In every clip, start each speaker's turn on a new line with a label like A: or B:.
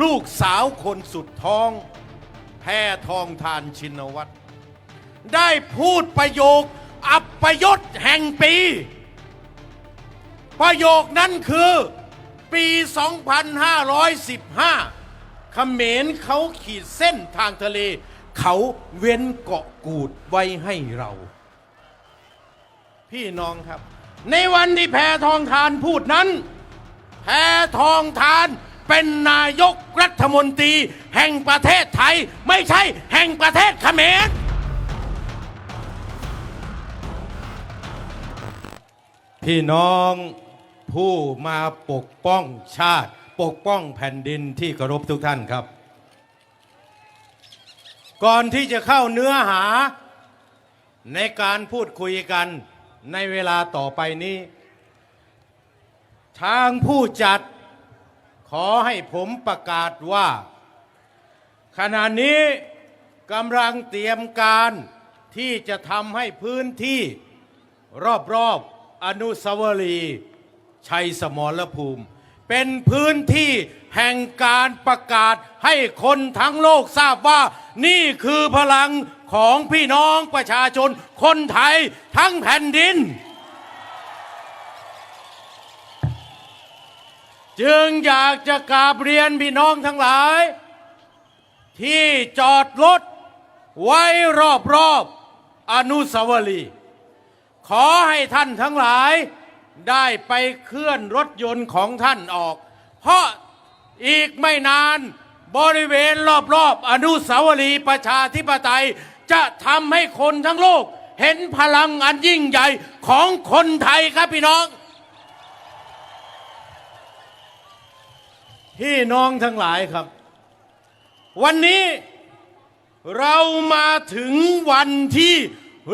A: ลูกสาวคนสุดท้อง แพทองทานชินวัตร ได้พูดประโยค อัปยศแห่งปี ประโยคนั้นคือปี 2515เขมรเขาขีดเส้นทางทะเล เขาเว้นเกาะกูดไว้ให้เรา พี่น้องครับ ในวันที่แพทองทานพูดนั้น แพทองทาน เป็นนายกรัฐมนตรี แห่งประเทศไทย ไม่ใช่แห่งประเทศเขมรพี่น้องผู้มาปกป้องชาติ ปกป้องแผ่นดินที่เคารพทุกท่านครับ ก่อนที่จะเข้าเนื้อหา ในการพูดคุยกันในเวลาต่อไปนี้ ทางผู้จัด ขอให้ผมประกาศว่า ขณะนี้กำลังเตรียมการที่จะทำให้พื้นที่ รอบๆอนุสาวรีย์ชัยสมรภูมิ เป็นพื้นที่แห่งการประกาศให้คนทั้งโลกทราบว่า นี่คือพลังของพี่น้องประชาชนคนไทยทั้งแผ่นดิน จึงอยากจะกราบเรียนพี่น้องทั้งหลาย ที่จอดรถไว้รอบๆอบอนุสาวรีย์ขอให้ท่านทั้งหลายได้ไปเคลื่อนรถยนต์ของท่านออก เพราะอีกไม่นานบริเวณรอบๆอนุสาวรีย์ประชาธิปไตย จะทำให้คนทั้งโลก เห็นพลังอันยิ่งใหญ่ของคนไทยครับพี่น้อง พี่น้องทั้งหลายครับ วันนี้เรามาถึงวันที่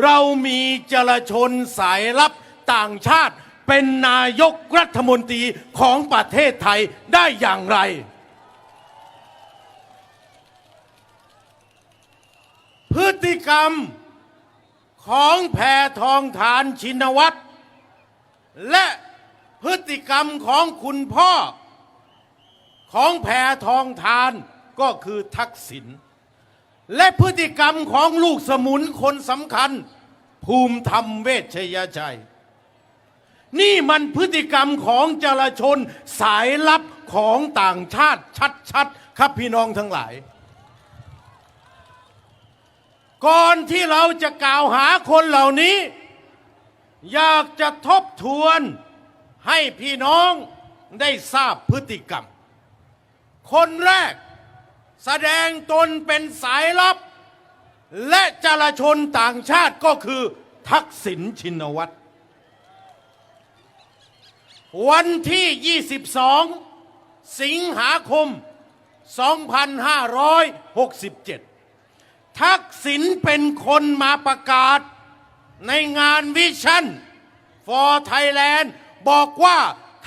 A: เรามีจรชนสายลับต่างชาติ เป็นนายกรัฐมนตรีของประเทศไทยได้อย่างไร พฤติกรรมของแพทองทานชินวัตรและพฤติกรรมของคุณพ่อ ของแพทองทานก็คือทักษิณและพฤติกรรมของลูกสมุนคนสำคัญ ภูมิธรรมเวชยชัย นี่มันพฤติกรรมของจรชนสายลับของต่างชาติชัดๆครับพี่น้องทั้งหลาย ก่อนที่เราจะกล่าวหาคนเหล่านี้ อยากจะทบทวนให้พี่น้องได้ทราบพฤติกรรม คนแรกแสดงตนเป็นสายลับ และจารชนต่างชาติก็คือทักษิณชินวัตร วันที่ 22 สิงหาคม 2567 ทักษิณเป็นคนมาประกาศในงานวิชั่น for Thailand บอกว่า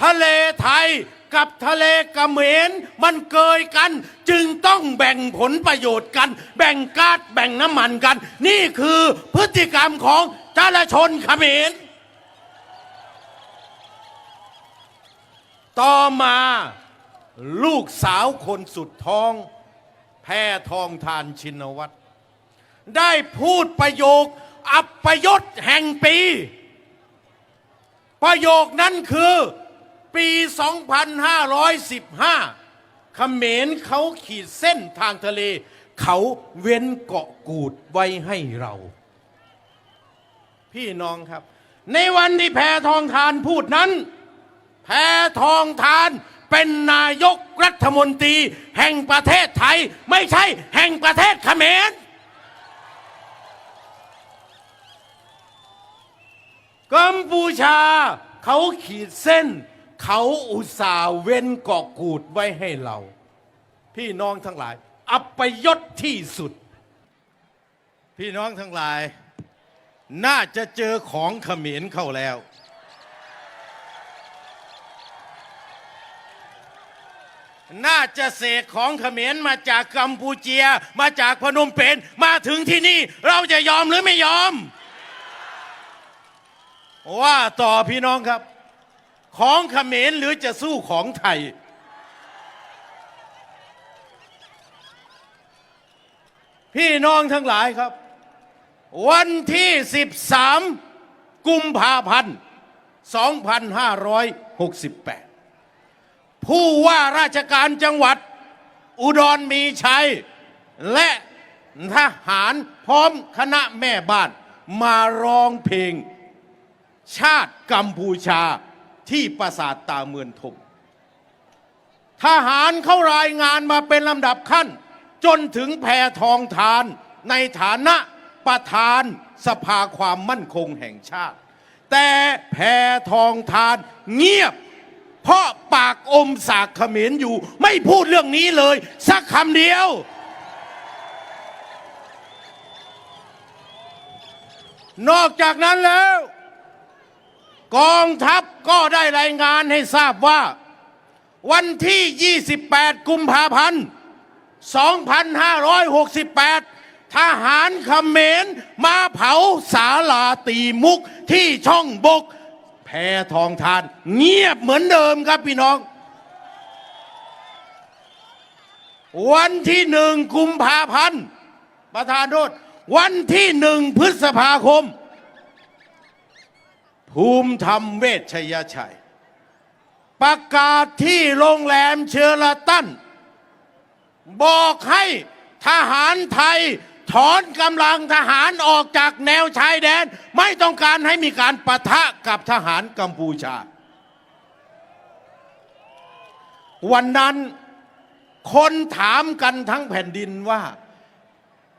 A: ทะเลไทย กับทะเลกะเหมนมันเกยกัน จึงต้องแบ่งผลประโยชน์กัน แบ่งก๊าซแบ่งน้ำมันกัน นี่คือพฤติกรรมของจารชนเขมร ต่อมาลูกสาวคนสุดท้อง แพทองทานชินวัตรได้พูดประโยคอัปยศแห่งปี ประโยคนั้นคือ ปี 2515 เขมรเขาขีดเส้นทางทะเล เขาเว้นเกาะกูดไว้ให้เรา พี่น้องครับ ในวันที่แพทองทานพูดนั้น แพทองทานเป็นนายกรัฐมนตรี แห่งประเทศไทย ไม่ใช่แห่งประเทศเขมรกัมพูชาเขาขีดเส้น เขาอุตส่าห์เว้นเกาะกูดไว้ให้เรา พี่น้องทั้งหลาย อัปยศที่สุด พี่น้องทั้งหลาย น่าจะเจอของเขมรเข้าแล้ว น่าจะเสกของเขมรมาจากกัมพูเชียมาจากพนมเปญมาถึงที่นี่ เราจะยอมหรือไม่ยอม ว่าต่อพี่น้องครับ ของเขมรหรือจะสู้ของไทย พี่น้องทั้งหลายครับ วันที่ 13 กุมภาพันธ์ 2568 ผู้ว่าราชการจังหวัด อุดรมีชัย และทหารพร้อมคณะแม่บ้าน มาร้องเพลง ชาติกัมพูชา ที่ปราสาทตาเมือนทมทหารเข้ารายงานมาเป็นลำดับขั้น จนถึงแพทองทาน ในฐานะประธานสภาความมั่นคงแห่งชาติ แต่แพทองทานเงียบ เพราะปากอมสากเขมรอยู่ ไม่พูดเรื่องนี้เลย สักคำเดียวนอกจากนั้นแล้ว กองทัพก็ได้รายงานให้ทราบว่า วันที่ 28 กุมภาพันธ์ 2568 ทหารเขมรมาเผาสาลาตีมุกที่ช่องบก แพทองทาน เงียบเหมือนเดิมครับพี่น้อง วันที่หนึ่งกุมภาพันธ์ ประธานโทษวันที่หนึ่งพฤษภาคม ภูมิธรรมเวชยชัย ประกาศที่โรงแรมเชอราตันบอกให้ทหารไทยถอนกำลังทหารออกจากแนวชายแดน ไม่ต้องการให้มีการปะทะกับทหารกัมพูชา วันนั้นคนถามกันทั้งแผ่นดินว่า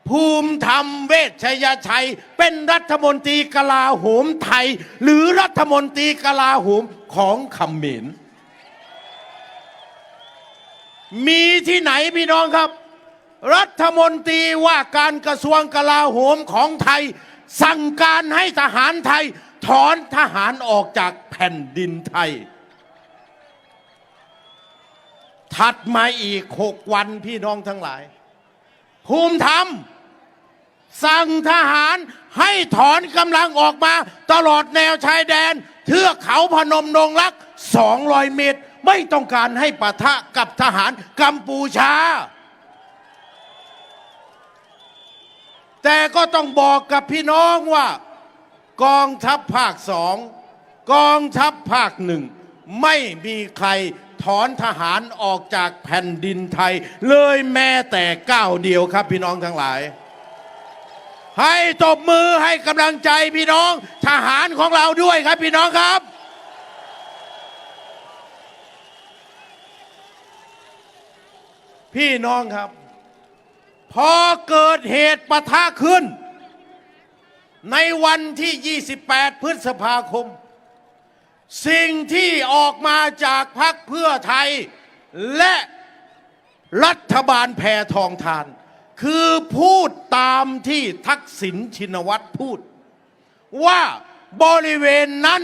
A: ภูมิธรรมเวชยชัย เป็นรัฐมนตรีกลาโหมไทย หรือรัฐมนตรีกลาโหมของเขมรมีที่ไหนพี่น้องครับ รัฐมนตรีว่าการกระทรวงกลาโหมของไทย สั่งการให้ทหารไทย ถอนทหารออกจากแผ่นดินไทย ถัดมาอีกหกวันพี่น้องทั้งหลาย ภูมิธรรม สั่งทหารให้ถอนกำลังออกมา ตลอดแนวชายแดน เทือกเขาพนมดงรัก 200 เมตร ไม่ต้องการให้ปะทะกับทหารกัมพูชา แต่ก็ต้องบอกกับพี่น้องว่า กองทัพภาคสองกองทัพภาคหนึ่งไม่มีใครถอนทหารออกจากแผ่นดินไทย เลยแม้แต่ก้าวเดียวครับพี่น้องทั้งหลาย ให้ตบมือให้กำลังใจพี่น้องทหารของเราด้วยครับพี่น้องครับ พี่น้องครับ พอเกิดเหตุปะทะขึ้น ในวันที่ 28 พฤษภาคม สิ่งที่ออกมาจากพรรคเพื่อไทย และรัฐบาลแพทองทาน คือพูดตามที่ทักษิณชินวัตรพูด ว่าบริเวณนั้น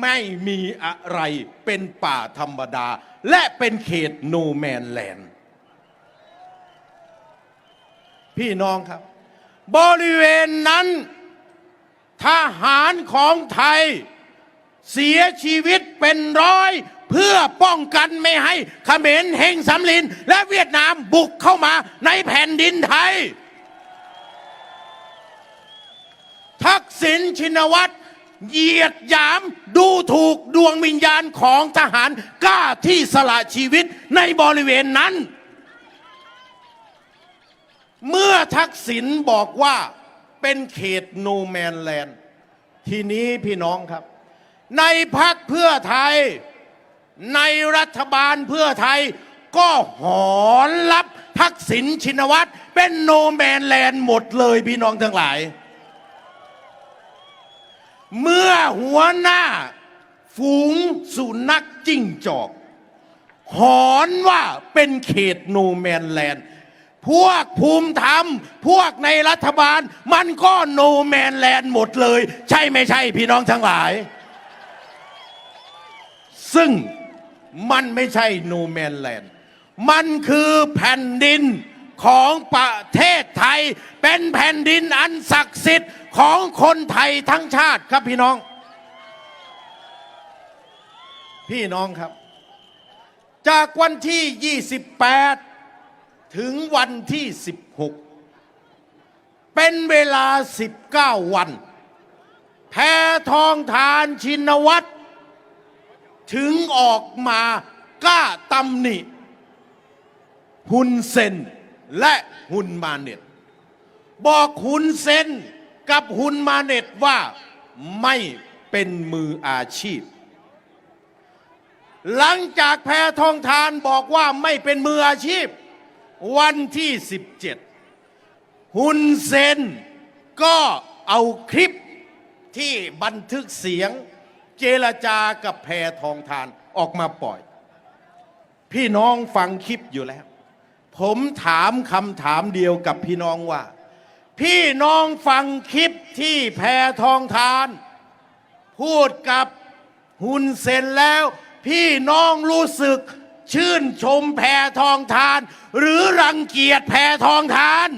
A: ไม่มีอะไรเป็นป่าธรรมดา และเป็นเขตโนแมนแลนด์พี่น้องครับ บริเวณนั้น ทหารของไทย เสียชีวิตเป็นร้อย เพื่อป้องกันไม่ให้เขมรเฮงสำลิน และเวียดนามบุกเข้ามาในแผ่นดินไทย ทักษิณชินวัตรเหยียดหยามดูถูกดวงวิญญาณของทหารกล้าที่สละชีวิตในบริเวณนั้น เมื่อทักษิณบอกว่าเป็นเขตโนแมนแลนด์ ทีนี้พี่น้องครับ ในพักเพื่อไทย ในรัฐบาลเพื่อไทย ก็หอนรับทักษิณชินวัตรเป็นโนแมนแลนด์หมดเลยพี่น้องทั้งหลาย เมื่อหัวหน้า ฝูงสุนัขจิ้งจอก หอนว่าเป็นเขตโนแมนแลนด์พวกภูมิธรรม พวกในรัฐบาล มันก็โนแมนแลนด์หมดเลย ใช่ไม่ใช่พี่น้องทั้งหลาย ซึ่งมันไม่ใช่โนแมนแลนด์ มันคือแผ่นดินของประเทศไทย เป็นแผ่นดินอันศักดิ์สิทธิ์ของคนไทยทั้งชาติครับพี่น้อง พี่น้องครับ จากวันที่ 28 ถึงวันที่ 16 เป็นเวลา 19 วัน แพทองทานชินวัตร ถึงออกมากล้าตำหนิหุนเซนและหุนมาเน็ต บอกหุนเซนกับหุนมาเน็ตว่าไม่เป็นมืออาชีพ หลังจากแพทองทานบอกว่าไม่เป็นมืออาชีพ วันที่ 17หุนเซนก็เอาคลิปที่บันทึกเสียง เจรจากับแพทองทานออกมาปล่อย พี่น้องฟังคลิปอยู่แล้ว ผมถามคำถามเดียวกับพี่น้องว่า พี่น้องฟังคลิปที่แพทองทาน พูดกับหุนเซนแล้ว พี่น้องรู้สึกชื่นชมแพทองทาน หรือรังเกียจแพทองทาน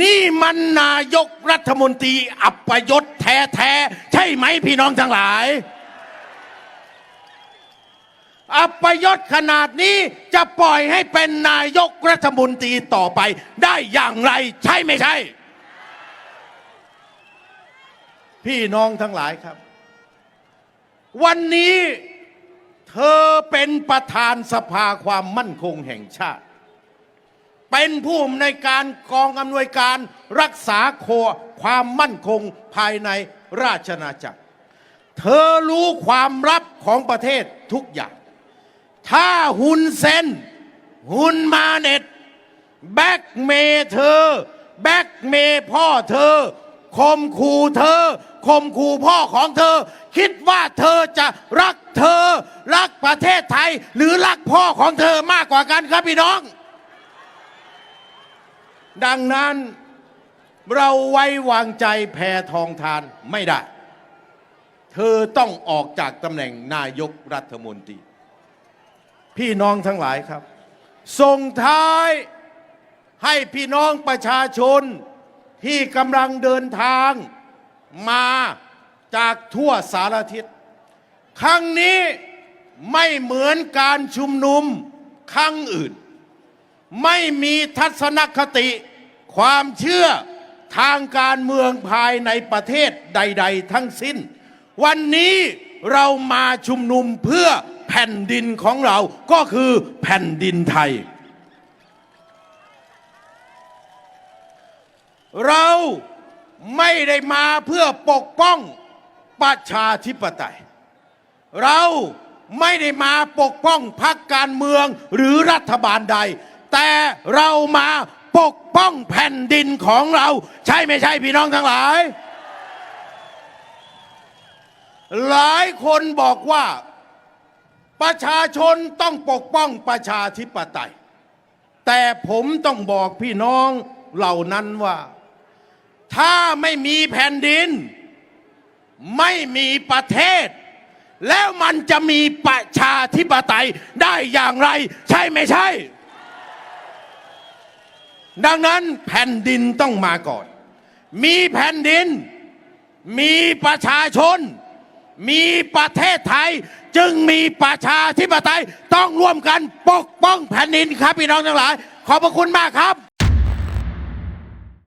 A: นี่มันนายกรัฐมนตรีอัปยศแท้ๆใช่ไหมพี่น้องทั้งหลาย อัปยศขนาดนี้จะปล่อยให้เป็นนายกรัฐมนตรีต่อไป ได้อย่างไรใช่ไม่ใช่ พี่น้องทั้งหลายครับ วันนี้เธอเป็นประธานสภาความมั่นคงแห่งชาติ เป็นผู้อำนวยการกองอำนวยการรักษาโคความมั่นคงภายในราชอาจักร เธอรู้ความลับของประเทศทุกอย่าง ถ้าหุนเซนหุนมาเน็ต แบ็กเมเธอ แบ็กเมพ่อเธอคมคู่เธอคมคู่พ่อของเธอ คิดว่าเธอจะรักเธอ รักประเทศไทย หรือรักพ่อของเธอมากกว่ากันครับพี่น้อง ดังนั้นเราไว้วางใจแพทองทานไม่ได้ เธอต้องออกจากตำแหน่งนายกรัฐมนตรี พี่น้องทั้งหลายครับ ส่งท้ายให้พี่น้องประชาชนที่กำลังเดินทางมาจากทั่วสารทิศ ครั้งนี้ไม่เหมือนการชุมนุมครั้งอื่น ไม่มีทัศนคติ ความเชื่อทางการเมืองภายในประเทศใด ๆ ทั้งสิ้น วันนี้เรามาชุมนุมเพื่อแผ่นดินของเราก็คือแผ่นดินไทย เราไม่ได้มาเพื่อปกป้องประชาธิปไตย เราไม่ได้มาปกป้องพรรคการเมืองหรือรัฐบาลใด แต่เรามาปกป้องแผ่นดินของเรา ใช่ไม่ใช่พี่น้องทั้งหลาย หลายคนบอกว่า ประชาชนต้องปกป้องประชาธิปไตย แต่ผมต้องบอกพี่น้องเหล่านั้นว่า ถ้าไม่มีแผ่นดิน ไม่มีประเทศ แล้วมันจะมีประชาธิปไตยได้อย่างไร ใช่ไม่ใช่ ดังนั้นแผ่นดินต้องมาก่อน มีแผ่นดิน มีประชาชน มีประเทศไทย จึงมีประชาธิปไตยต้องร่วมกันปกป้องแผ่นดินครับพี่น้องทั้งหลาย ขอบพระคุณมากครับ